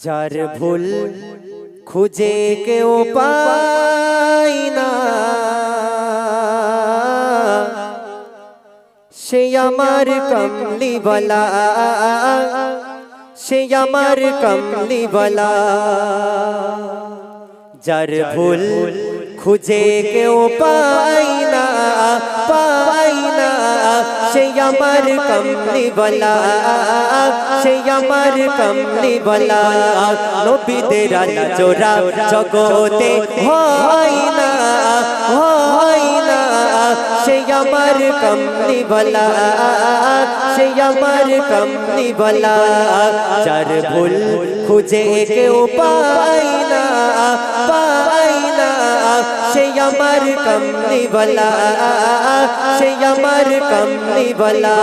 যার ভুল খুঁজে কেউ পায় না। সে আমার কমলি বলা সে আমার কমলি বলা যার ভুল খুঁজে কেউ পায় না। পায় না शैयामर कमली भला, शैयामर कमली भला। नबी तेरा नजोरा जगोते होई ना होई ना श्याम कमली भला, शैयामर कमली भला। चार भूल खुजे के उपाय ना अमर कमली वाला से अमर कमली वाला।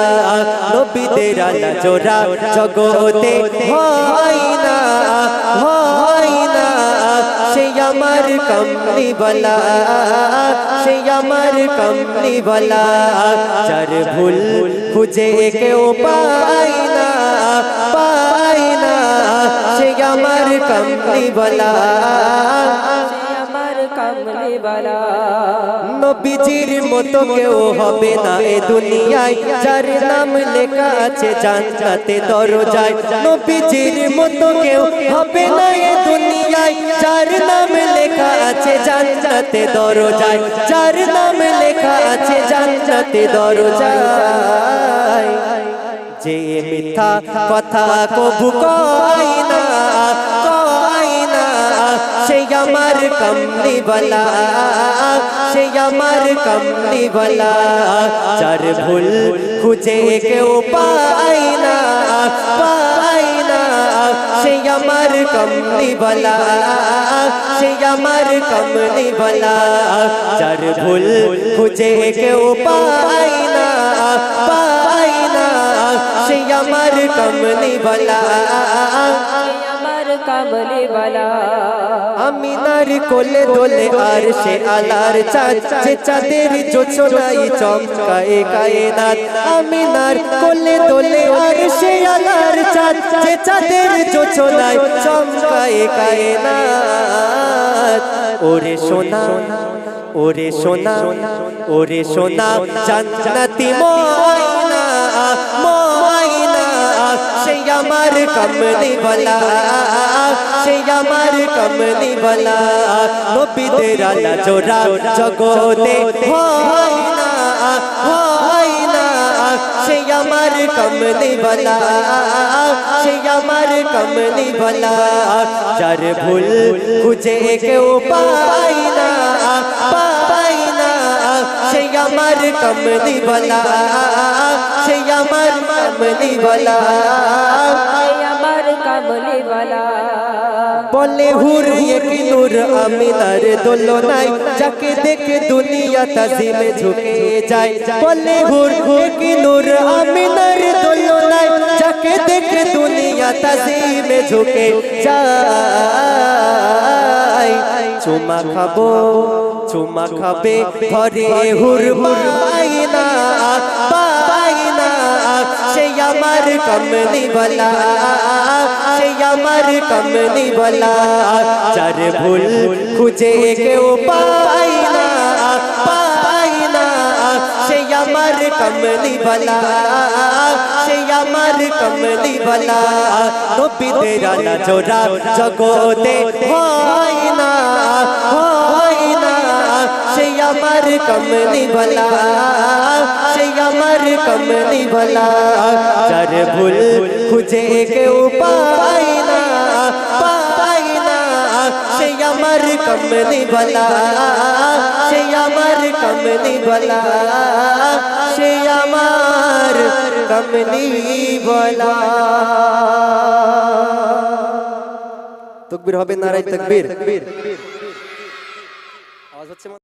नबी तेरा ना जोरा जगोते होइना होइना से अमर कमली वाला से अमर कमली वाला। चर भूल खुजे के उपाइना पाईना से अमर कमली वाला। বালা নবীজির মতো কেউ হবে না এ দুনিয়ায়, যার নাম লেখা আছে জান্নাতে দরজায়। নবীজির মতো কেউ হবে না এ দুনিয়ায়, যার নাম লেখা আছে জান্নাতে দরজায়। যার নাম লেখা আছে জান্নাতে দরজায়। যে মিথ্যা কথা কবু কয় अमर कमली वाला से यमर कमली वाला। चर भूल कुछ के उपायना पायना से यमर कमली वाला से यमर कमली वाला। चर भूल कुछ के उपायना पायना से यमर कमली वाला কমলি বলা। আমিনার কোলে দোলে আর সে আলার চাঁদ, যে চাঁদের জোছনাই চমকায়ে কায়নাত। আমিনার কোলে দোলে আর সে আলার চাঁদ, যে চাঁদের জোছনাই চমকায়ে কায়নাত। ওরে সোনা ওরে সোনা ওরে সোনা, জান্নাতি ময়না से अमर कमली वाला से अमर कमली वाला नबी तेरा ना जोरा जगोते हो ना हो ना से अमर कमली वाला से अमर कमली वाला चार भूल कुछ एक उपाय ना पाई ना से अमर कमली वाला কমলি বলা। আমার কামলি বালা। বলে হুর এক নূর আমিনার দোলনাই যাকে দেখে দুনিয়া তাজিমে ঝুঁকে যায়। বলে হুর এক নূর আমিনার দোলনাই যাকে দেখে দুনিয়া তাজিমে ঝুঁকে যায়। চুমা খাব চুমা খাবে ঘরে হুর পাইনা यमर कमनी बला से अमर कमली भला चर भूल खुजे के उपायना पायना से यमर कमनी बला से यमर कमनी बला। तो तेरा न जोरा जगो दे होइना होइना। से यमर कमली भला से अमर কমলি বলা সে আমার কমলি বলা যার ভুল খুঁজে কেউ পায় না পায় না সে আমার কমলি বলা সে আমার কমলি বলা সে আমার কমলি বলা তকবীর হবে নারাই তকবীর আওয়াজ হচ্ছে